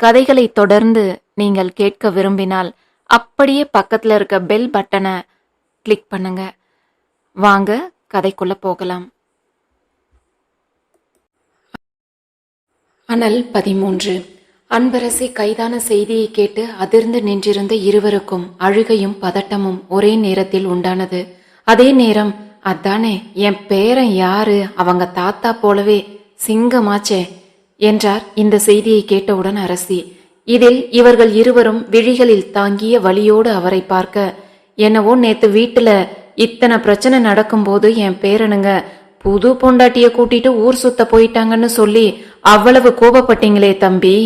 கதைகளை தொடர்ந்து நீங்கள் கேட்க விரும்பினால் அப்படியே பக்கத்தில் இருக்க பெல் பட்டனை கிளிக் பண்ணுங்க. வாங்க கதைக்குள்ள போகலாம். அனல் பதிமூன்று. அன்பரசி கைதான செய்தியை கேட்டு அதிர்ந்து நின்றிருந்த இருவருக்கும் அழுகையும் பதட்டமும் ஒரே நேரத்தில் உண்டானது. அதே நேரம் அதானே என் பேரன் யாரு? அவங்க தாத்தா போலவே சிங்கமாச்சே என்றார் இந்த செய்தியை கேட்டவுடன் அரசி. இதில் இவர்கள் இருவரும் விழிகளில் தாங்கிய வழியோடு அவரை பார்க்க என்னவோ நேத்து வீட்டுல இத்தனை பிரச்சனை நடக்கும்போது என் பேரனுங்க புது பொண்டாட்டிய கூட்டிட்டு ஊர் சுத்த போயிட்டாங்கன்னு சொல்லி அவ்வளவு கோபப்பட்டீங்களே தம்பி.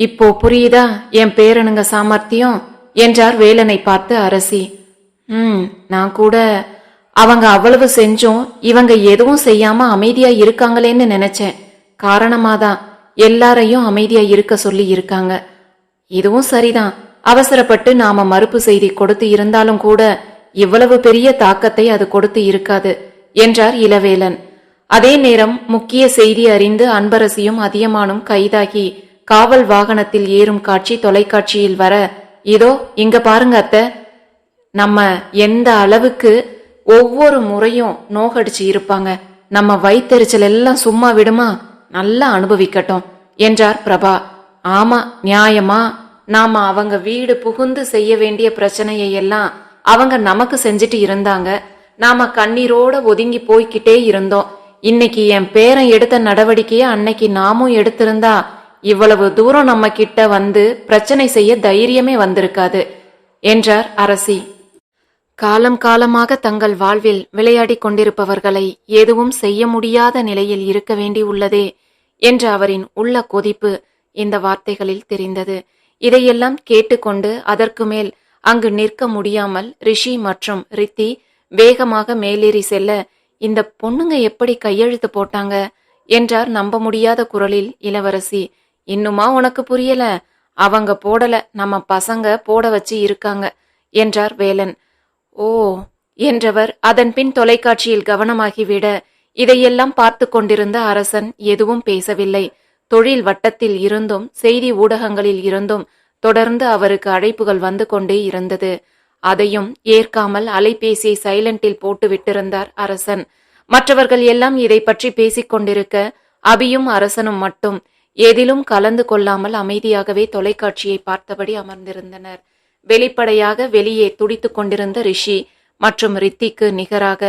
இப்போ புரியுதா என் பேரனுங்க சாமர்த்தியம்? என்றார் வேலனை பார்த்து அரசி. ம் நான் கூட. அவங்க அவ்வளவு செஞ்சும் இவங்க எதுவும் செய்யாம அமைதியா இருக்காங்களேன்னு நினைச்சேன். காரணமாதான் எல்லாரையும் அமைதியா இருக்க சொல்லி இருக்காங்க. இதுவும் சரிதான். அவசரப்பட்டு நாம மறுப்பு செய்தி கொடுத்து இருந்தாலும் கூட இவ்வளவு பெரிய தாக்கத்தை அது கொடுத்து இருக்காது என்றார் இளவேலன். அதே நேரம் முக்கிய செய்தி அறிந்து அன்பரசியும் அதியமானும் கைதாகி காவல் வாகனத்தில் ஏறும் காட்சி தொலைக்காட்சியில் வர இதோ இங்க பாருங்க அத்தை. நம்ம எந்த அளவுக்கு ஒவ்வொரு முறையும் நோகடிச்சு இருப்பாங்க. நம்ம வயித்தெரிச்சல் எல்லாம் சும்மா விடுமா? நல்லா அனுபவிக்கட்டும் என்றார் பிரபா. ஆமா நியாயமா. நாம அவங்க வீடு புகுந்து செய்ய வேண்டிய பிரச்சனையை எல்லாம் அவங்க நமக்கு செஞ்சுட்டு இருந்தாங்க. நாம கண்ணீரோட ஒதுங்கி போய்கிட்டே இருந்தோம். இன்னைக்கு என் பேரன் எடுத்த நடவடிக்கையை அன்னைக்கு நாமும் எடுத்திருந்தா இவ்வளவு தூரம் நம்ம கிட்ட வந்து பிரச்சனை செய்ய தைரியமே வந்திருக்காது என்றார் அரசி. காலம் காலமாக தங்கள் வாழ்வில் விளையாடிக் கொண்டிருப்பவர்களை எதுவும் செய்ய முடியாத நிலையில் இருக்க வேண்டி உள்ளதே. என்ற அவரின் உள்ள கொதிப்பு இந்த வார்த்தைகளில் தெரிந்தது. இதையெல்லாம் கேட்டுக்கொண்டு அதற்கு மேல் அங்கு நிற்க முடியாமல் ரிஷி மற்றும் ரித்தி வேகமாக மேலேறி செல்ல இந்த பொண்ணுங்க எப்படி கையெழுத்து போட்டாங்க? என்றார் நம்ப முடியாத குரலில் இளவரசி. இன்னுமா உனக்கு புரியல? அவங்க போடல. நம்ம பசங்க போட வச்சு இருக்காங்க என்றார் வேலன். ஓ என்றவர் அதன் பின் தொலைக்காட்சியில் கவனமாகிவிட இதையெல்லாம் பார்த்து கொண்டிருந்த அரசன் எதுவும் பேசவில்லை. தொழில் வட்டத்தில் இருந்தும் செய்தி ஊடகங்களில் இருந்தும் தொடர்ந்து அவருக்கு அழைப்புகள் வந்து கொண்டே இருந்தது. அதையும் ஏற்காமல் அலைபேசியை சைலண்டில் போட்டு விட்டிருந்தார் அரசன். மற்றவர்கள் எல்லாம் இதை பற்றி பேசிக் கொண்டிருக்க அபியும் அரசனும் மட்டும் எதிலும் கலந்து கொள்ளாமல் அமைதியாகவே தொலைக்காட்சியை பார்த்தபடி அமர்ந்திருந்தனர். வெளிப்படையாக வெளியே துடித்துக் கொண்டிருந்த ரிஷி மற்றும் ரித்திக்கு நிகராக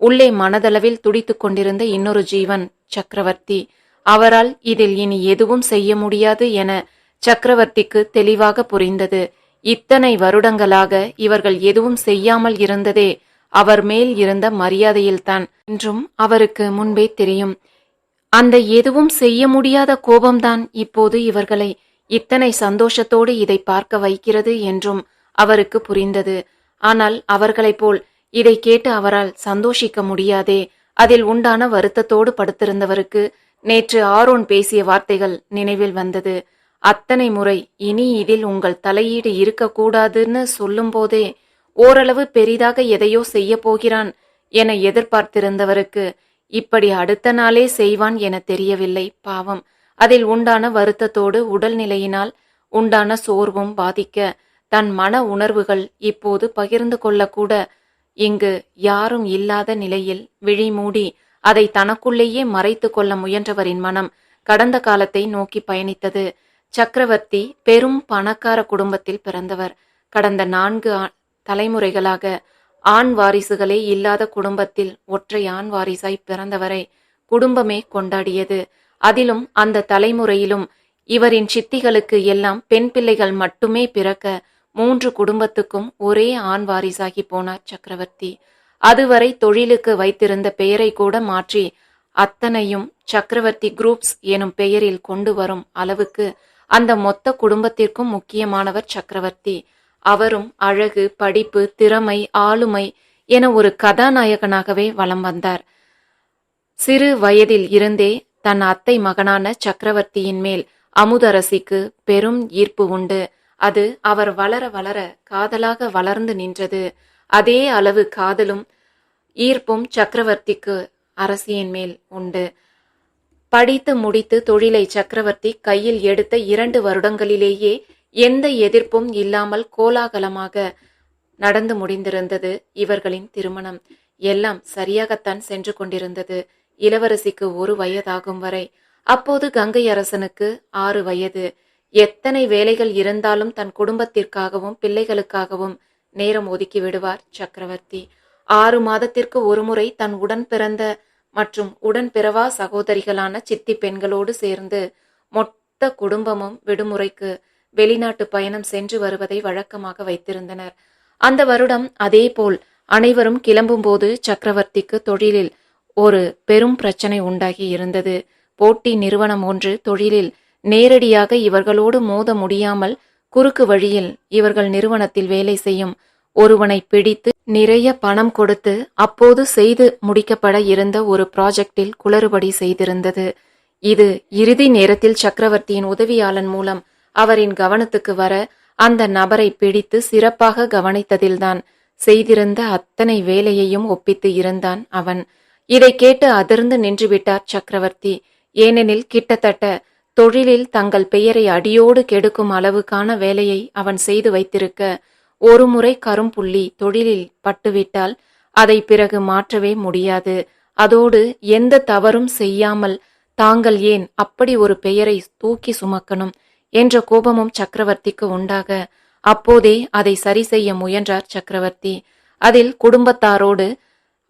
உள்ளே மனதளவில் துடித்துக் கொண்டிருந்த இன்னொரு ஜீவன் சக்கரவர்த்தி. அவரால் இதில் இனி எதுவும் செய்ய முடியாது என சக்கரவர்த்திக்கு தெளிவாக புரிந்தது. இத்தனை வருடங்களாக இவர்கள் எதுவும் செய்யாமல் இருந்ததே அவர் மேல் இருந்த மரியாதையில்தான். என்றும் அவருக்கு முன்பே தெரியும். அந்த எதுவும் செய்ய முடியாத கோபம்தான் இப்போது இவர்களை இத்தனை சந்தோஷத்தோடு இதை பார்க்க வைக்கிறது என்றும் அவருக்கு புரிந்தது. ஆனால் அவர்களைப் போல் இதை கேட்டு அவரால் சந்தோஷிக்க முடியாதே. அதில் உண்டான வருத்தத்தோடு படுத்திருந்தவருக்கு நேற்று ஆரோன் பேசிய வார்த்தைகள் நினைவில் வந்தது. அத்தனை முறை இனி இதில் உங்கள் தலையீடு இருக்கக்கூடாதுன்னு சொல்லும்போதே ஓரளவு பெரிதாக எதையோ செய்ய போகிறான் என எதிர்பார்த்திருந்தவருக்கு இப்படி அடுத்த நாளே செய்வான் என தெரியவில்லை பாவம். அதில் உண்டான வருத்தத்தோடு உடல்நிலையினால் உண்டான சோர்வும் பாதிக்க தன் மன உணர்வுகள் இப்போது பகிர்ந்து கொள்ளக்கூட இங்கு யாரும் இல்லாத நிலையில் விழிமூடி அதை தனக்குள்ளேயே மறைத்து கொள்ள முயன்றவரின் மனம் கடந்த காலத்தை நோக்கி பயணித்தது. சக்கரவர்த்தி பெரும் பணக்கார குடும்பத்தில் பிறந்தவர். கடந்த நான்கு தலைமுறைகளாக ஆண் வாரிசுகளே இல்லாத குடும்பத்தில் ஒற்றை ஆண் வாரிசாய் பிறந்தவரை குடும்பமே கொண்டாடியது. அதிலும் அந்த தலைமுறையிலும் இவரின் சித்திகளுக்கு எல்லாம் பெண் பிள்ளைகள் மட்டுமே பிறக்க மூன்று குடும்பத்துக்கும் ஒரே ஆண் வாரிசாகி போனார் சக்கரவர்த்தி. அதுவரை தொழிலுக்கு வைத்திருந்த பெயரை கூட மாற்றி அத்தனையும் சக்கரவர்த்தி குரூப்ஸ் எனும் பெயரில் கொண்டு வரும் அளவுக்கு அந்த மொத்த குடும்பத்திற்கும் முக்கியமானவர் சக்கரவர்த்தி. அவரும் அழகு படிப்பு திறமை ஆளுமை என ஒரு கதாநாயகனாகவே வலம் வந்தார். சிறு வயதில் இருந்தே தன் அத்தை மகனான சக்கரவர்த்தியின் மேல் அமுதரசிக்கு பெரும் ஈர்ப்பு உண்டு. அது அவர் வளர வளர காதலாக வளர்ந்து நின்றது. அதே அளவு காதலும் ஈர்ப்பும் சக்கரவர்த்திக்கு அரசியின் மேல் உண்டு. படித்து முடித்து தொழிலை சக்கரவர்த்தி கையில் எடுத்த இரண்டு வருடங்களிலேயே எந்த எதிர்ப்பும் இல்லாமல் கோலாகலமாக நடந்து முடிந்திருந்தது இவர்களின் திருமணம். எல்லாம் சரியாகத்தான் சென்று கொண்டிருந்தது. இளவரசிக்கு ஒரு வயதாகும் வரை. அப்போது கங்கை அரசனுக்கு ஆறு வயது. எத்தனை வேலைகள் இருந்தாலும் தன் குடும்பத்திற்காகவும் பிள்ளைகளுக்காகவும் நேரம் ஒதுக்கி விடுவார் சக்கரவர்த்தி. ஆறு மாதத்திற்கு ஒருமுறை தன் உடன் பிறந்த மற்றும் உடன் பிறவா சகோதரிகளான சித்தி பெண்களோடு சேர்ந்து மொத்த குடும்பமும் விடுமுறைக்கு வெளிநாட்டு பயணம் சென்று வருவதை வழக்கமாக வைத்திருந்தனர். அந்த வருடம் அதேபோல் அனைவரும் கிளம்பும்போது சக்கரவர்த்திக்கு தொழிலில் ஒரு பெரும் பிரச்சனை உண்டாகி இருந்தது. போட்டி நிறுவனம் ஒன்று தொழிலில் நேரடியாக இவர்களோடு மோத முடியாமல் குறுக்கு வழியில் இவர்கள் நிறுவனத்தில் வேலை செய்யும் ஒருவனை பிடித்து நிறைய பணம் கொடுத்து அப்போது செய்து முடிக்கப்பட இருந்த ஒரு ப்ராஜெக்டில் குளறுபடி செய்திருந்தது. இது இறுதி நேரத்தில் சக்கரவர்த்தியின் உதவியாளன் மூலம் அவரின் கவனத்துக்கு வர அந்த நபரை பிடித்து சிறப்பாக கவனித்ததில்தான் செய்திருந்த அத்தனை வேலையையும் ஒப்பித்து இருந்தான் அவன். இதை கேட்டு அதிர்ந்து நின்றுவிட்டார் சக்கரவர்த்தி. ஏனெனில் கிட்டத்தட்ட தொழிலில் தங்கள் பெயரை அடியோடு கெடுக்கும் அளவுக்கான வேலையை அவன் செய்து வைத்திருக்க ஒருமுறை கரும்புள்ளி தொழிலில் பட்டுவிட்டால் அதை பிறகு மாற்றவே முடியாது. அதோடு எந்த தவறும் செய்யாமல் தாங்கள் ஏன் அப்படி ஒரு பெயரை தூக்கி சுமக்கணும் என்ற கோபமும் சக்கரவர்த்திக்கு உண்டாக. அப்போதே அதை சரி செய்ய முயன்றார் சக்கரவர்த்தி. அதில் குடும்பத்தாரோடு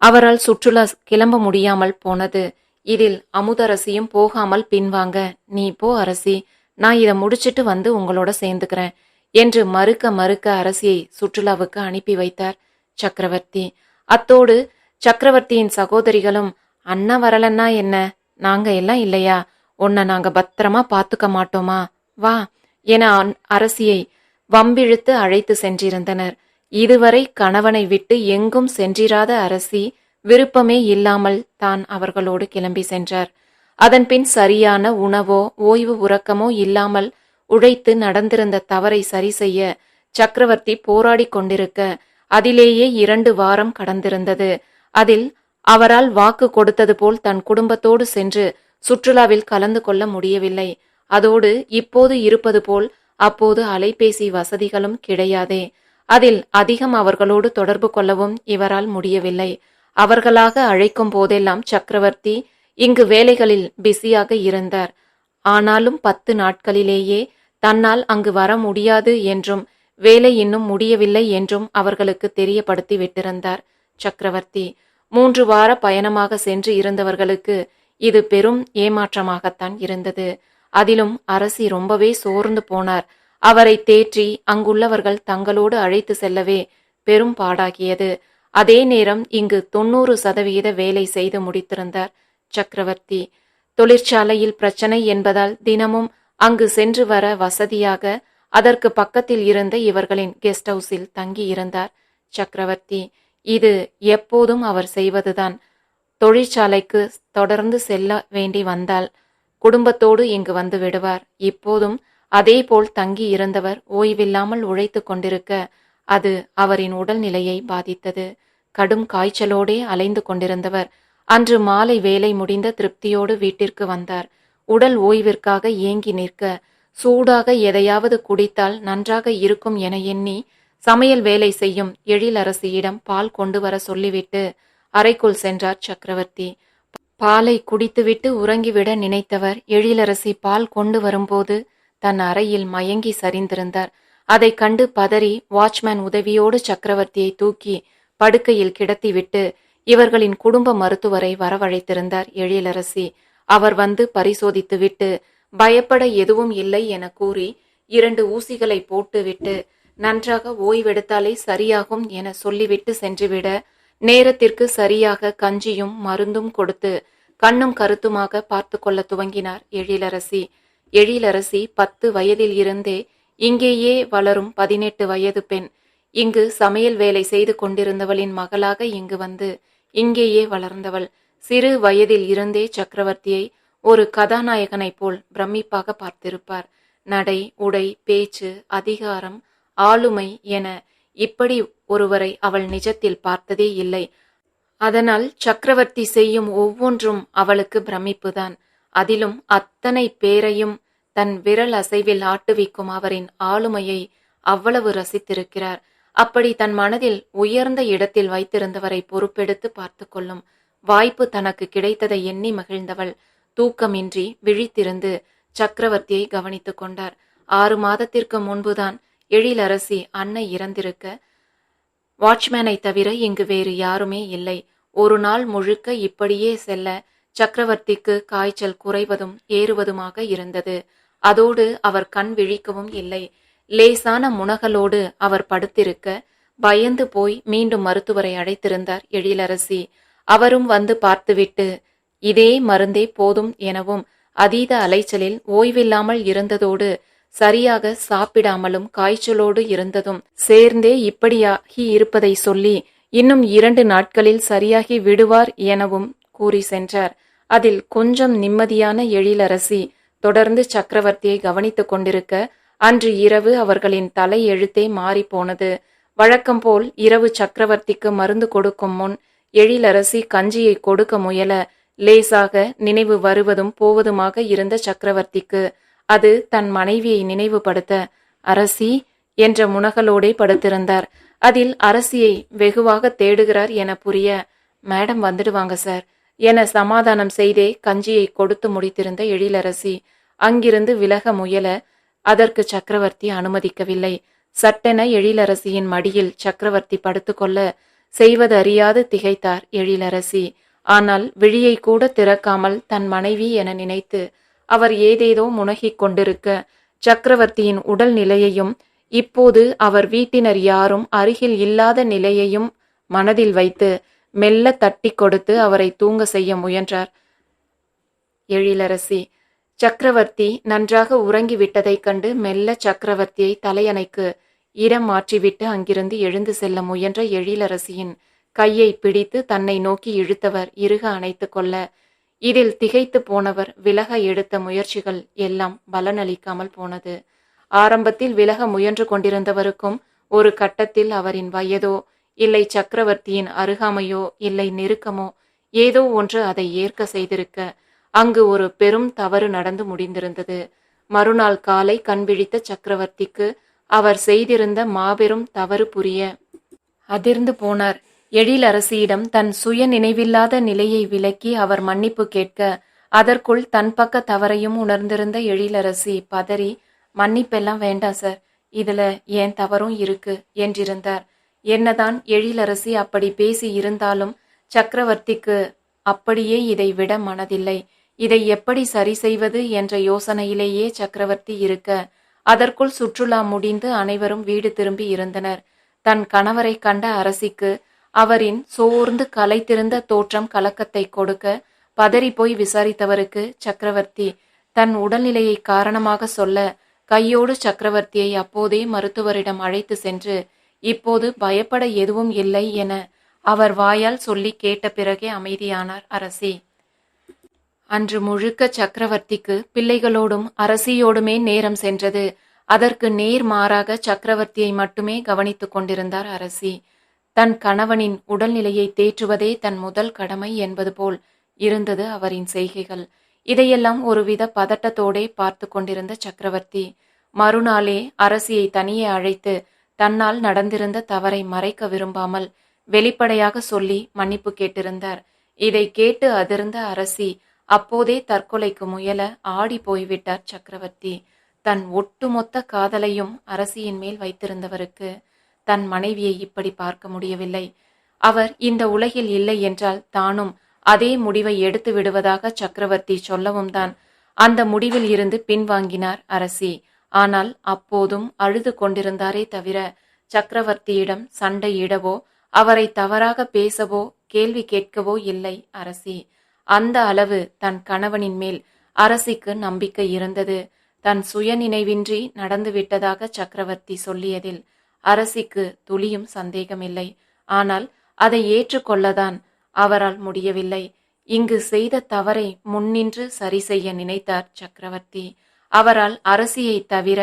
அவரால் சுற்றுலா கிளம்ப முடியாமல் போனது. இதில் அமுதரசியும் போகாமல் பின்வாங்க நீ போ அரசி நான் இதை முடிச்சிட்டு வந்து உங்களோட சேர்ந்துக்கிறேன் என்று மறுக்க மறுக்க அரசியை சுற்றுலாவுக்கு அனுப்பி வைத்தார் சக்கரவர்த்தி. அத்தோடு சக்கரவர்த்தியின் சகோதரிகளும் அண்ணா வரலன்னா என்ன? நாங்க எல்லாம் இல்லையா? உன்னை நாங்க பத்திரமா பார்த்துக்க மாட்டோமா? வா என அன்- அரசியை வம்பிழுத்து அழைத்து சென்றிருந்தனர். இதுவரை கணவனை விட்டு எங்கும் சென்றிராத அரசி விருப்பமே இல்லாமல் தான் அவர்களோடு கிளம்பி சென்றார். அதன்பின் சரியான உணவோ ஓய்வு உறக்கமோ இல்லாமல் உழைத்து நடந்திருந்த தவறை சரி செய்ய சக்கரவர்த்தி போராடிக் கொண்டிருக்க அதிலேயே இரண்டு வாரம் கடந்திருந்தது. அதில் அவரால் வாக்கு கொடுத்தது போல் தன் குடும்பத்தோடு சென்று சுற்றுலாவில் கலந்து கொள்ள முடியவில்லை. அதோடு இப்போது இருப்பது போல் அப்போது அலைபேசி வசதிகளும் கிடையாதே. அதில் அதிகம் அவர்களோடு தொடர்பு கொள்ளவும் இவரால் முடியவில்லை. அவர்களாக அழைக்கும் போதெல்லாம் சக்கரவர்த்தி இங்கு வேலைகளில் பிஸியாக இருந்தார். ஆனாலும் பத்து நாட்களிலேயே தன்னால் அங்கு வர முடியாது என்றும் வேலை இன்னும் முடியவில்லை என்றும் அவர்களுக்கு தெரியப்படுத்தி விட்டிருந்தார் சக்கரவர்த்தி. மூன்று வார பயணமாக சென்று இருந்தவர்களுக்கு இது பெரும் ஏமாற்றமாகத்தான் இருந்தது. அதிலும் அரசி ரொம்பவே சோர்ந்து போனார். அவரை தேற்றி அங்குள்ளவர்கள் தங்களோடு அழைத்து செல்லவே பெரும் பாடாகியது. அதே நேரம் இங்கு தொண்ணூறு சதவிகித வேலை செய்து முடித்திருந்தார் சக்கரவர்த்தி. தொழிற்சாலையில் பிரச்சனை என்பதால் தினமும் அங்கு சென்று வர வசதியாக அதற்கு பக்கத்தில் இருந்த இவர்களின் கெஸ்ட் ஹவுஸில் தங்கி இருந்தார் சக்கரவர்த்தி. இது எப்போதும் அவர் செய்வதுதான். தொழிற்சாலைக்கு தொடர்ந்து செல்ல வேண்டி வந்தால் குடும்பத்தோடு இங்கு வந்து விடுவார். இப்போதும் அதேபோல் தங்கி இருந்தவர் ஓய்வில்லாமல் உழைத்து கொண்டிருக்க அது அவரின் உடல்நிலையை பாதித்தது. கடும் காய்ச்சலோடே அலைந்து கொண்டிருந்தவர். அன்று மாலை வேலை முடிந்த திருப்தியோடு வீட்டிற்கு வந்தார். உடல் ஓய்விற்காக ஏங்கி நிற்க சூடாக எதையாவது குடித்தால் நன்றாக இருக்கும் என எண்ணி சமையல் வேலை செய்யும் எழிலரசியிடம் பால் கொண்டு வர சொல்லிவிட்டு அறைக்குள் சென்றார் சக்கரவர்த்தி. பாலை குடித்துவிட்டு உறங்கிவிட நினைத்தவர் எழிலரசி பால் கொண்டு வரும்போது தன் அறையில் மயங்கி சரிந்திருந்தார். அதைக் கண்டு பதறி வாட்ச்மேன் உதவியோடு சக்கரவர்த்தியை தூக்கி படுக்கையில் கிடத்திவிட்டு இவர்களின் குடும்ப மருத்துவரை வரவழைத்திருந்தார் எழிலரசி. அவர் வந்து பரிசோதித்துவிட்டு பயப்பட எதுவும் இல்லை என கூறி இரண்டு ஊசிகளை போட்டுவிட்டு நன்றாக ஓய்வெடுத்தாலே சரியாகும் என சொல்லிவிட்டு சென்றுவிட நேரத்திற்கு சரியாக கஞ்சியும் மருந்தும் கொடுத்து கண்ணும் கருத்துமாக பார்த்து கொள்ள துவங்கினார் எழிலரசி. எழிலரசி பத்து வயதில் இருந்தே இங்கேயே வளரும் பதினெட்டு வயது பெண். இங்கு சமையல் வேலை செய்து கொண்டிருந்தவளின் மகளாக இங்கு வந்து இங்கேயே வளர்ந்தவள். சிறு வயதில் இருந்தே சக்கரவர்த்தியை ஒரு கதாநாயகனைப் போல் பிரமிப்பாக பார்த்திருப்பார். நடை உடை பேச்சு அதிகாரம் ஆளுமை என இப்படி ஒருவரை அவள் நிஜத்தில் பார்த்ததே இல்லை. அதனால் சக்கரவர்த்தி செய்யும் ஒவ்வொன்றும் அவளுக்கு பிரமிப்புதான். அதிலும் அத்தனை பேரையும் தன் விரல் அசைவில் ஆட்டுவிக்கும் அவரின் ஆளுமையை அவ்வளவு ரசித்திருக்கிறார். அப்படி தன் மனதில் உயர்ந்த இடத்தில் வைத்திருந்தவரை பொறுப்பெடுத்து பார்த்து கொள்ளும் வாய்ப்பு தனக்கு கிடைத்ததை எண்ணி மகிழ்ந்தவள் தூக்கமின்றி விழித்திருந்து சக்கரவர்த்தியை கவனித்துக் கொண்டார். ஆறு மாதத்திற்கு முன்புதான் எழிலரசி அன்னை இறந்திருக்க வாட்ச்மேனை தவிர இங்கு வேறு யாருமே இல்லை. ஒரு நாள் முழுக்க இப்படியே செல்ல சக்கரவர்த்திக்கு காய்ச்சல் குறைவதும் ஏறுவதுமாக இருந்தது. அதோடு அவர் கண் விழிக்கவும் இல்லை. லேசான முனகலோடு அவர் படுத்திருக்க பயந்து போய் மீண்டும் மருத்துவரை அழைத்திருந்தார் எழிலரசி. அவரும் வந்து பார்த்துவிட்டு இதே மருந்தே போதும் எனவும் அதீத அலைச்சலில் ஓய்வில்லாமல் இருந்ததோடு சரியாக சாப்பிடாமலும் காய்ச்சலோடு இருந்ததும் சேர்ந்தே இப்படியாகி இருப்பதை சொல்லி இன்னும் இரண்டு நாட்களில் சரியாகி விடுவார் எனவும் கூறி சென்றார். அதில் கொஞ்சம் நிம்மதியான எழிலரசி தொடர்ந்து சக்கரவர்த்தியை கவனித்துக் கொண்டிருக்க அன்று இரவு அவர்களின் தலை எழுத்தே மாறிப்போனது வழக்கம் போல் இரவு சக்கரவர்த்திக்கு மருந்து கொடுக்கும் முன் எழிலரசி கஞ்சியை கொடுக்க முயல லேசாக நினைவு வருவதும் போவதுமாக இருந்த சக்கரவர்த்திக்கு அது தன் மனைவியை நினைவுபடுத்த அரசி என்ற முனகலோடே படுத்திருந்தார். அதில் அரசியை வெகுவாக தேடுகிறார் என புரிய மேடம் வந்துடுவாங்க சார். என சமாதானம் செய்தே கஞ்சியை கொடுத்து முடித்திருந்த எழிலரசி அங்கிருந்து விலக முயல அதற்கு சக்கரவர்த்தி அனுமதிக்கவில்லை. சட்டென எழிலரசியின் மடியில் சக்கரவர்த்தி படுத்துக்கொள்ள செய்வதறியாது திகைத்தார் எழிலரசி. ஆனால் விழியை கூட திறக்காமல் தன் மனைவி என நினைத்து அவர் ஏதேதோ முனகிக் கொண்டிருக்க சக்கரவர்த்தியின் உடல் நிலையையும் இப்போது அவர் வீட்டினர் யாரும் அருகில் இல்லாத நிலையையும் மனதில் வைத்து மெல்ல தட்டி கொடுத்து அவரை தூங்க செய்ய முயன்றார். எழிலரசி சக்கரவர்த்தி நன்றாக உறங்கிவிட்டதைக் கண்டு மெல்ல சக்கரவர்த்தியை தலையணைக்கு இடம் மாற்றிவிட்டு அங்கிருந்து எழுந்து செல்ல முயன்ற எழிலரசியின் கையை பிடித்து தன்னை நோக்கி இழுத்தவர் இறுக அணைத்து கொள்ள. இதில் திகைத்து போனவர் விலக எடுத்த முயற்சிகள் எல்லாம் பலனளிக்காமல் போனது. ஆரம்பத்தில் விலக முயன்று கொண்டிருந்தவருக்கும் ஒரு கட்டத்தில் அவரின் வயதோ இல்லை சக்கரவர்த்தியின் அருகாமையோ இல்லை நெருக்கமோ ஏதோ ஒன்று அதை ஏற்க செய்திருக்க அங்கு ஒரு பெரும் தவறு நடந்து முடிந்திருந்தது. மறுநாள் காலை கண்விழித்த சக்கரவர்த்திக்கு அவர் செய்திருந்த மாபெரும் தவறு புரிய அதிர்ந்து போனார். எழிலரசியிடம் தன் சுய நினைவில்லாத நிலையை விலக்கி அவர் மன்னிப்பு கேட்க அதற்குள் தன் பக்க தவறையும் உணர்ந்திருந்த எழிலரசி பதறி மன்னிப்பெல்லாம் வேண்டாம் சார். இதுல ஏன் தவறும் இருக்கு? என்றிருந்தார். என்னதான் எழிலரசி அப்படி பேசி இருந்தாலும் சக்கரவர்த்திக்கு அப்படியே இதை விட மனதில்லை. இதை எப்படி சரி செய்வது என்ற யோசனையிலேயே சக்கரவர்த்தி இருக்க அதற்குள் சுற்றுலா முடிந்து அனைவரும் வீடு திரும்பி இருந்தனர். தன் கணவரை கண்ட அரசிக்கு அவரின் சோர்ந்து கலைத்திருந்த தோற்றம் கலக்கத்தை கொடுக்க பதறி போய் விசாரித்தவருக்கு சக்கரவர்த்தி தன் உடல்நிலையை காரணமாக சொல்ல கையோடு சக்கரவர்த்தியை அப்போதே மருத்துவரிடம் அழைத்து சென்று இப்போது பயப்பட எதுவும் இல்லை என அவர் வாயால் சொல்லி கேட்ட பிறகே அமைதியானார் அரசி. அன்று முழுக்க சக்கரவர்த்திக்கு பிள்ளைகளோடும் அரசியோடுமே நேரம் சென்றது. அதற்கு நேர் மாறாக சக்கரவர்த்தியை மட்டுமே கவனித்துக் கொண்டிருந்தார் அரசி. தன் கணவனின் உடல்நிலையை தேற்றுவதே தன் முதல் கடமை என்பது போல் இருந்தது அவரின் செய்கைகள். இதையெல்லாம் ஒருவித பதட்டத்தோடே பார்த்து கொண்டிருந்த சக்கரவர்த்தி. மறுநாளே அரசியை தனியே அழைத்து தன்னால் நடந்திருந்த தவறை மறைக்க விரும்பாமல் வெளிப்படையாக சொல்லி மன்னிப்பு கேட்டிருந்தார். இதை கேட்டு அதிர்ந்த அரசி அப்போதே தற்கொலைக்கு முயல ஆடி போய்விட்டார் சக்கரவர்த்தி. தன் ஒட்டுமொத்த காதலையும் அரசியின் மேல் வைத்திருந்தவருக்கு தன் மனைவியை இப்படி பார்க்க முடியவில்லை. அவர் இந்த உலகில் இல்லை என்றால் தானும் அதே முடிவை எடுத்து விடுவதாக சக்கரவர்த்தி சொல்லவும் தான் அந்த முடிவில் இருந்து பின்வாங்கினார் அரசி. ஆனால் அப்போதும் அழுது கொண்டிருந்தாரே தவிர சக்கரவர்த்தியிடம் சண்டையிடவோ அவரை தவறாக பேசவோ கேள்வி கேட்கவோ இல்லை அரசி. அந்த அளவு தன் கணவனின் மேல் அரசிக்கு நம்பிக்கை இருந்தது. தன் சுயநினைவின்றி நடந்துவிட்டதாக சக்கரவர்த்தி சொல்லியதில் அரசிக்கு துளியும் சந்தேகமில்லை. ஆனால் அதை ஏற்றுக்கொள்ளதான் அவரால் முடியவில்லை. இங்கு செய்த தவறை முன்னின்று சரி செய்ய நினைத்தார் சக்கரவர்த்தி. அவரால் அரசியை தவிர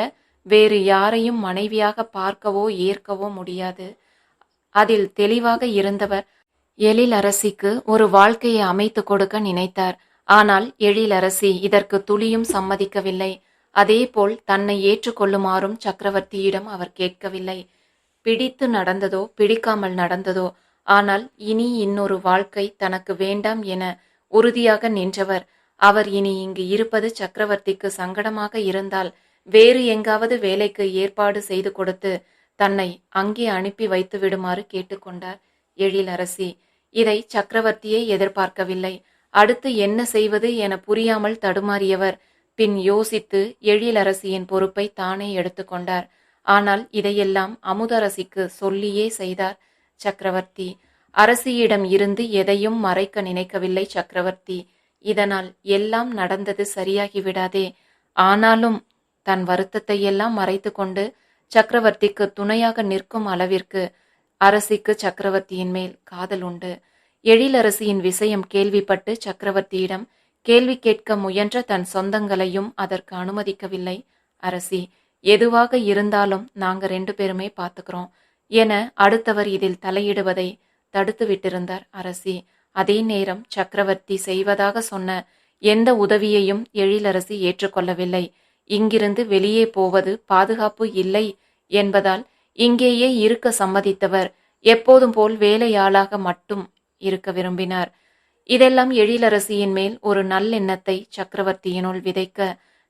வேறு யாரையும் மனைவியாக பார்க்கவோ ஏற்கவோ முடியாது. அதில் தெளிவாக இருந்தவர் எழிலரசிக்கு ஒரு வாழ்க்கையை அமைத்து கொடுக்க நினைத்தார். ஆனால் எழிலரசி இதற்கு துளியும் சம்மதிக்கவில்லை. அதேபோல் தன்னை ஏற்றுக்கொள்ளுமாறும் சக்கரவர்த்தியிடம் அவர் கேட்கவில்லை. பிடித்து நடந்ததோ பிடிக்காமல் நடந்ததோ ஆனால் இனி இன்னொரு வாழ்க்கை தனக்கு வேண்டாம் என உறுதியாக நின்றவர் அவர் இனி இங்கு இருப்பது சக்கரவர்த்திக்கு சங்கடமாக இருந்தால் வேறு எங்காவது வேலைக்கு ஏற்பாடு செய்து கொடுத்து தன்னை அங்கே அனுப்பி வைத்து விடுமாறு கேட்டுக்கொண்டார். எழிலரசி இதை சக்கரவர்த்தியே எதிர்பார்க்கவில்லை. அடுத்து என்ன செய்வது என புரியாமல் தடுமாறியவர் பின் யோசித்து எழிலரசியின் பொறுப்பை தானே எடுத்துக்கொண்டார். ஆனால் இதையெல்லாம் அமுதரசிக்கு சொல்லியே செய்தார் சக்கரவர்த்தி. அரசியிடம் இருந்து எதையும் மறைக்க நினைக்கவில்லை சக்கரவர்த்தி. இதனால் எல்லாம் நடந்தது சரியாகிவிடாதே ஆனாலும் தன் வருத்தத்தை எல்லாம் மறைத்து கொண்டு சக்கரவர்த்திக்கு துணையாக நிற்கும் அளவிற்கு அரசிக்கு சக்கரவர்த்தியின் மேல் காதல் உண்டு. எழிலரசியின் விஷயம் கேள்விப்பட்டு சக்கரவர்த்தியிடம் கேள்வி கேட்க முயன்ற தன் சொந்தங்களையும் அதற்கு அனுமதிக்கவில்லை. அரசி எதுவாக இருந்தாலும் நாங்க ரெண்டு பேருமே பார்த்துக்கிறோம் என அடுத்தவர் இதில் தலையிடுவதை தடுத்து விட்டிருந்தார் அரசி. அதே நேரம் சக்கரவர்த்தி செய்வதாக சொன்ன எந்த உதவியையும் எழிலரசி ஏற்றுக்கொள்ளவில்லை. இங்கிருந்து வெளியே போவது பாதுகாப்பு இல்லை என்பதால் இங்கேயே இருக்க சம்மதித்தவர். எப்போதும் போல் வேலையாளாக மட்டும் இருக்க விரும்பினார். இதெல்லாம் எழிலரசியின் மேல் ஒரு நல்லெண்ணத்தை சக்கரவர்த்தியினுள் விதைக்க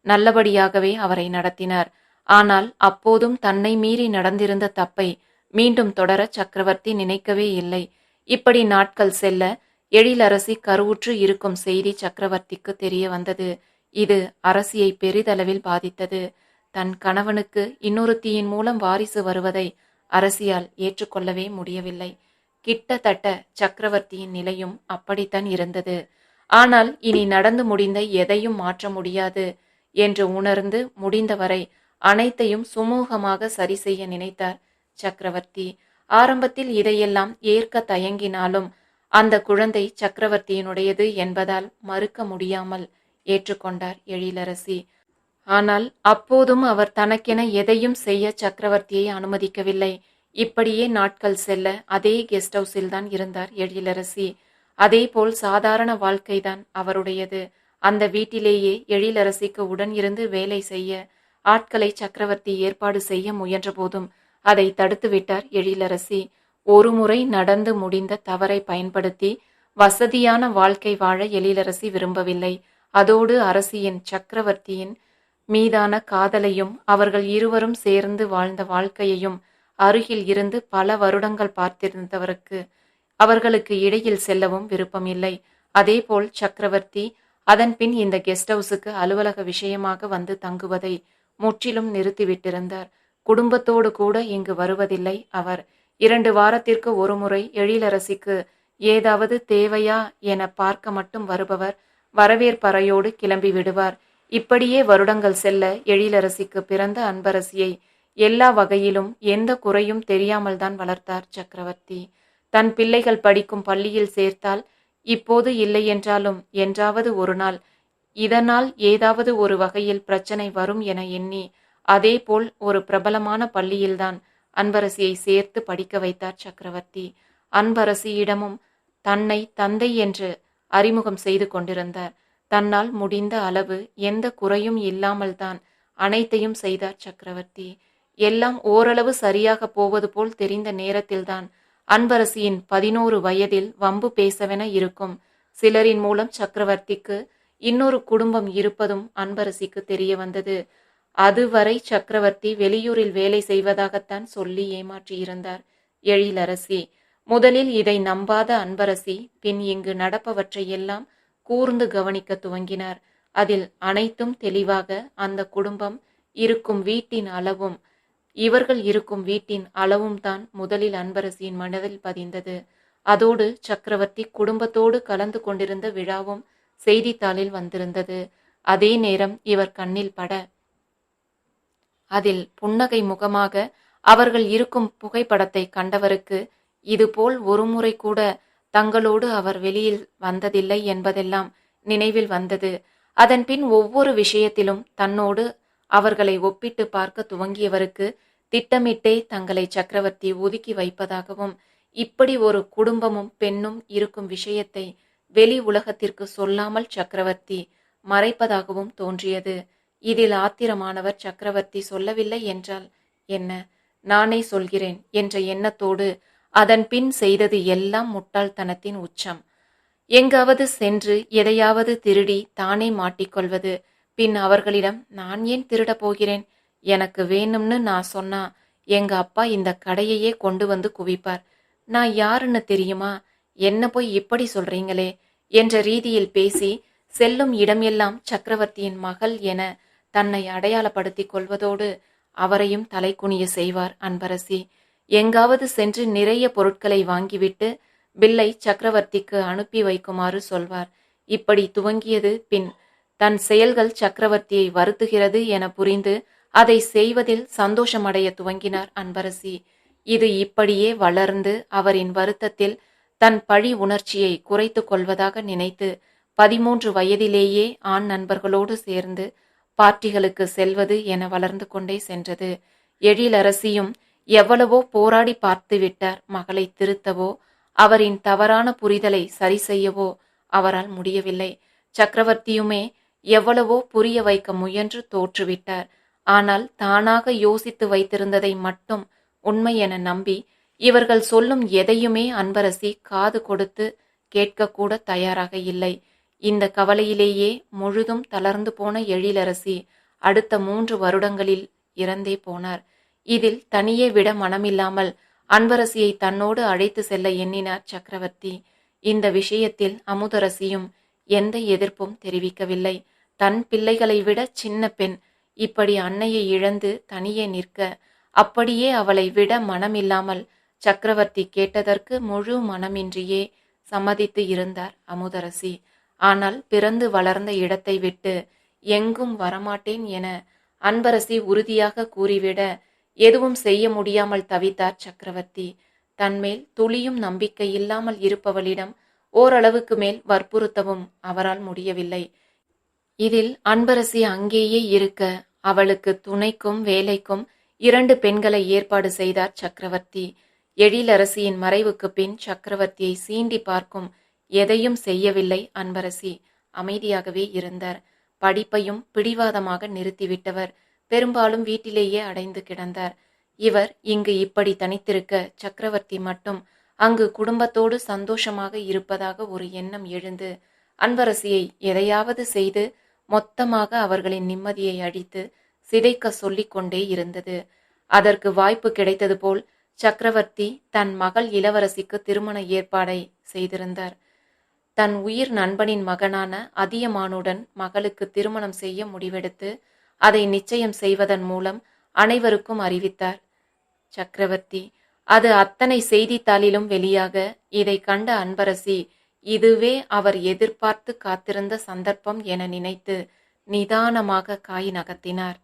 நல்லபடியாகவே அவரை நடத்தினார். ஆனால் அப்போதும் தன்னை மீறி நடந்திருந்த தப்பை மீண்டும் தொடர சக்கரவர்த்தி நினைக்கவே இல்லை. இப்படி நாட்கள் செல்ல எழிலரசி கருவுற்று இருக்கும் செய்தி சக்கரவர்த்திக்கு தெரிய வந்தது. இது அரசியை பெரிதளவில் பாதித்தது. தன் கணவனுக்கு இன்னொருத்தியின் மூலம் வாரிசு வருவதை அரசியால் ஏற்றுக்கொள்ளவே முடியவில்லை. கிட்டத்தட்ட சக்கரவர்த்தியின் நிலையும் அப்படித்தான் இருந்தது. ஆனால் இனி நடந்து முடிந்த எதையும் மாற்ற முடியாது என்று உணர்ந்து முடிந்தவரை அனைத்தையும் சுமூகமாக சரி செய்ய நினைத்தார் சக்கரவர்த்தி. ஆரம்பத்தில் இதையெல்லாம் ஏற்க தயங்கினாலும் அந்த குழந்தை சக்கரவர்த்தியினுடையது என்பதால் மறுக்க முடியாமல் ஏற்றுக்கொண்டார் எழிலரசி. ஆனால் அப்போதும் அவர் தனக்கென எதையும் செய்ய சக்கரவர்த்தியை அனுமதிக்கவில்லை. இப்படியே நாட்கள் செல்ல அதே கெஸ்ட் ஹவுஸில் தான் இருந்தார் எழிலரசி. அதேபோல் சாதாரண வாழ்க்கைதான் அவருடையது. அந்த வீட்டிலேயே எழிலரசிக்கு உடன் இருந்து வேலை செய்ய ஆட்களை சக்கரவர்த்தி ஏற்பாடு செய்ய முயன்றபோதும் அதை தடுத்துவிட்டார் எழிலரசி. ஒருமுறை நடந்து முடிந்த தவறை பயன்படுத்தி வசதியான வாழ்க்கை வாழ எழிலரசி விரும்பவில்லை. அதோடு அரசியின் சக்கரவர்த்தியின் மீதான காதலையும் அவர்கள் இருவரும் சேர்ந்து வாழ்ந்த வாழ்க்கையையும் அருகில் இருந்து பல வருடங்கள் பார்த்திருந்தவருக்கு அவர்களுக்கு இடையில் செல்லவும் விருப்பமில்லை. அதேபோல் சக்கரவர்த்தி அதன்பின் இந்த கெஸ்ட் ஹவுஸுக்கு அலுவலக விஷயமாக வந்து தங்குவதை முற்றிலும் நிறுத்திவிட்டிருந்தார். குடும்பத்தோடு கூட இங்கு வருவதில்லை அவர். இரண்டு வாரத்திற்கு ஒருமுறை எழிலரசிக்கு ஏதாவது தேவையா என பார்க்க மட்டும் வருபவர் வரவேற்பறையோடு கிளம்பி விடுவார். இப்படியே வருடங்கள் செல்ல எழிலரசிக்கு பிறந்த அன்பரசியை எல்லா வகையிலும் எந்த குறையும் தெரியாமல் தான் வளர்த்தார் சக்கரவர்த்தி. தன் பிள்ளைகள் படிக்கும் பள்ளியில் சேர்த்தால் இப்போது இல்லை என்றாலும் என்றாவது ஒரு நாள் இதனால் ஏதாவது ஒரு வகையில் பிரச்சனை வரும் என எண்ணி அதேபோல் ஒரு பிரபலமான பள்ளியில்தான் அன்பரசியை சேர்த்து படிக்க வைத்தார் சக்கரவர்த்தி. அன்பரசியிடமும் தன்னை தந்தை என்று அறிமுகம் செய்து கொண்டிருந்தார். தன்னால் முடிந்த அளவு எந்த குறையும் இல்லாமல் தான் அனைத்தையும் செய்தார் சக்கரவர்த்தி. எல்லாம் ஓரளவு சரியாக போவது போல் தெரிந்த நேரத்தில்தான் அன்பரசியின் பதினோரு வயதில் வம்பு பேசவென இருக்கும். சிலரின் மூலம் சக்கரவர்த்திக்கு இன்னொரு குடும்பம் இருப்பதும் அன்பரசிக்கு தெரிய வந்தது. அதுவரை சக்கரவர்த்தி வெளியூரில் வேலை செய்வதாகத்தான் சொல்லி ஏமாற்றியிருந்தார். எழிலரசி முதலில் இதை நம்பாத அன்பரசி பின் இங்கு நடப்பவற்றை எல்லாம் கூர்ந்து கவனிக்க துவங்கினார். அதில் அனைத்தும் தெளிவாக அந்த குடும்பம் இருக்கும் வீட்டின் அளவும் இவர்கள் இருக்கும் வீட்டின் அளவும் தான் முதலில் அன்பரசியின் மனதில் பதிந்தது. அதோடு சக்கரவர்த்தி குடும்பத்தோடு கலந்து கொண்டிருந்த விழாவும் செய்தித்தாளில் வந்திருந்தது. அதே நேரம் இவர் கண்ணில் பட அதில் புன்னகை முகமாக அவர்கள் இருக்கும் புகைப்படத்தை கண்டவருக்கு இதுபோல் ஒருமுறை கூட தங்களோடு அவர் வெளியில் வந்ததில்லை என்பதெல்லாம் நினைவில் வந்தது. அதன்பின் ஒவ்வொரு விஷயத்திலும் தன்னோடு அவர்களை ஒப்பிட்டு பார்க்க துவங்கியவருக்கு திட்டமிட்டே தங்களை சக்கரவர்த்தி ஒதுக்கி வைப்பதாகவும் இப்படி ஒரு குடும்பமும் பெண்ணும் இருக்கும் விஷயத்தை வெளி உலகத்திற்கு சொல்லாமல் சக்கரவர்த்தி மறைப்பதாகவும் தோன்றியது. இதில் ஆத்திரமானவர் சக்கரவர்த்தி சொல்லவில்லை என்றால் என்ன? நானே சொல்கிறேன் என்ற எண்ணத்தோடு அதன் பின் செய்தது எல்லாம் முட்டாள்தனத்தின் உச்சம். எங்காவது சென்று எதையாவது திருடி தானே மாட்டிக்கொள்வது. பின் அவர்களிடம் நான் ஏன் திருடப் போகிறேன்? எனக்கு வேணும்னு நான் சொன்னா எங்க அப்பா இந்த கடையையே கொண்டு வந்து குவிப்பார். நான் யாருன்னு தெரியுமா? என்ன போய் இப்படி சொல்றீங்களே? என்ற ரீதியில் பேசி செல்லும் இடமெல்லாம் சக்கரவர்த்தியின் மகள் என தன்னை அடையாளப்படுத்திக் கொள்வதோடு அவரையும் தலைக்குனிய செய்வார் அன்பரசி. எங்காவது சென்று நிறைய பொருட்களை வாங்கிவிட்டு பில்லை சக்கரவர்த்திக்கு அனுப்பி வைக்குமாறு சொல்வார். இப்படி துவங்கியது பின் தன் செயல்கள் சக்கரவர்த்தியை வருத்துகிறது என புரிந்து அதை செய்வதில் சந்தோஷமடைய துவங்கினார் அன்பரசி. இது இப்படியே வளர்ந்து அவரின் வருத்தத்தில் தன் பழி உணர்ச்சியை குறைத்து கொள்வதாக நினைத்து பதிமூன்று வயதிலேயே ஆண் நண்பர்களோடு சேர்ந்து பார்ட்டிகளுக்கு செல்வது என வளர்ந்து கொண்டே சென்றது. எழிலரசியும் எவ்வளவோ போராடி பார்த்து விட்டார். மகளை திருத்தவோ அவரின் தவறான புரிதலை சரி செய்யவோ அவரால் முடியவில்லை. சக்கரவர்த்தியுமே எவ்வளவோ புரிய வைக்க முயன்று தோற்றுவிட்டார் ஆனால் தானாக யோசித்து வைத்திருந்ததை மட்டும் உண்மை என நம்பி இவர்கள் சொல்லும் எதையுமே அன்பரசி காது கொடுத்து கேட்கக்கூட தயாராக இல்லை. இந்த கவலையிலேயே முழுதும் தளர்ந்து போன எழிலரசி அடுத்த மூன்று வருடங்களில் இறந்தே போனார். இதில் தனியே விட மனமில்லாமல் அன்பரசியை தன்னோடு அழைத்து செல்ல எண்ணினார் சக்கரவர்த்தி. இந்த விஷயத்தில் அமுதரசியும் எந்த எதிர்ப்பும் தெரிவிக்கவில்லை. தன் பிள்ளைகளை விட சின்ன பெண். இப்படி அன்னையை இழந்து தனியே நிற்க அப்படியே அவளை விட மனமில்லாமல் சக்கரவர்த்தி கேட்டதற்கு முழு மனமின்றியே சம்மதித்து இருந்தார் அமுதரசி. ஆனால் பிறந்து வளர்ந்த இடத்தை விட்டு எங்கும் வரமாட்டேன் என அன்பரசி உறுதியாக கூறிவிட எதுவும் செய்ய முடியாமல் தவித்தார் சக்கரவர்த்தி. தன்மேல் துளியும் நம்பிக்கை இல்லாமல் இருப்பவளிடம் ஓரளவுக்கு மேல் வற்புறுத்தவும் அவரால் முடியவில்லை. இதில் அன்பரசி அங்கேயே இருக்க அவளுக்கு துணைக்கும் வேலைக்கும் இரண்டு பெண்களை ஏற்பாடு செய்தார் சக்கரவர்த்தி. எழிலரசியின் மறைவுக்கு பின் சக்கரவர்த்தியை சீண்டி பார்க்கும் எதையும் செய்யவில்லை அன்பரசி. அமைதியாகவே இருந்தார். படிப்பையும் பிடிவாதமாக நிறுத்திவிட்டவர். பெரும்பாலும் வீட்டிலேயே அடைந்து கிடந்தார். இவர் இங்கு இப்படி தனித்திருக்க சக்கரவர்த்தி மட்டும். அங்கு குடும்பத்தோடு சந்தோஷமாக இருப்பதாக ஒரு எண்ணம் எழுந்து அன்பரசியை எதையாவது செய்து மொத்தமாக அவர்களின் நிம்மதியை அழித்து சிதைக்க சொல்லிக் கொண்டே இருந்தது. அதற்கு வாய்ப்பு கிடைத்தது போல் சக்கரவர்த்தி தன் மகள் இளவரசிக்கு திருமண ஏற்பாடை செய்திருந்தார். தன் உயிர் நண்பனின் மகனான அதியமானுடன் மகளுக்கு திருமணம் செய்ய முடிவெடுத்து அதை நிச்சயம் செய்வதன் மூலம் அனைவருக்கும் அறிவித்தார். சக்கரவர்த்தி அது அத்தனை செய்தித்தாளிலும் வெளியாக இதை கண்ட அன்பரசி இதுவே அவர் எதிர்பார்த்து காத்திருந்த சந்தர்ப்பம் என நினைத்து நிதானமாக காய் நகர்த்தினார்.